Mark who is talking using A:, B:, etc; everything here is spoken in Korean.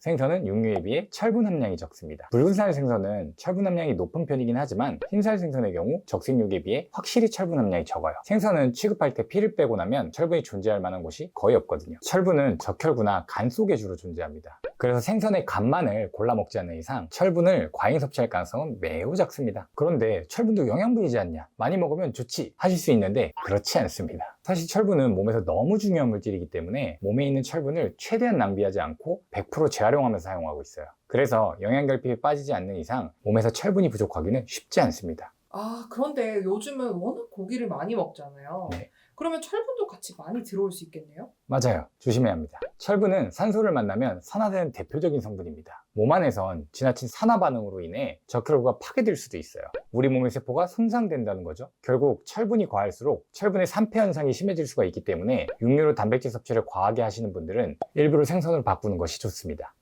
A: 생선은 육류에 비해 철분 함량이 적습니다. 붉은살 생선은 철분 함량이 높은 편이긴 하지만 흰살 생선의 경우 적색육에 비해 확실히 철분 함량이 적어요. 생선은 취급할 때 피를 빼고 나면 철분이 존재할 만한 곳이 거의 없거든요. 철분은 적혈구나 간 속에 주로 존재합니다. 그래서 생선의 간만을 골라 먹지 않는 이상 철분을 과잉 섭취할 가능성은 매우 작습니다. 그런데 철분도 영양분이지 않냐? 많이 먹으면 좋지 하실 수 있는데 그렇지 않습니다. 사실 철분은 몸에서 너무 중요한 물질이기 때문에 몸에 있는 철분을 최대한 낭비하지 않고 100% 재활용하면서 사용하고 있어요. 그래서 영양결핍에 빠지지 않는 이상 몸에서 철분이 부족하기는 쉽지 않습니다.
B: 아, 그런데 요즘은 워낙 고기를 많이 먹잖아요.
A: 네.
B: 그러면 철분도 같이 많이 들어올 수 있겠네요?
A: 맞아요. 조심해야 합니다. 철분은 산소를 만나면 산화되는 대표적인 성분입니다. 몸 안에선 지나친 산화 반응으로 인해 적혈구가 파괴될 수도 있어요. 우리 몸의 세포가 손상된다는 거죠. 결국 철분이 과할수록 철분의 산패 현상이 심해질 수가 있기 때문에 육류로 단백질 섭취를 과하게 하시는 분들은 일부러 생선을 바꾸는 것이 좋습니다.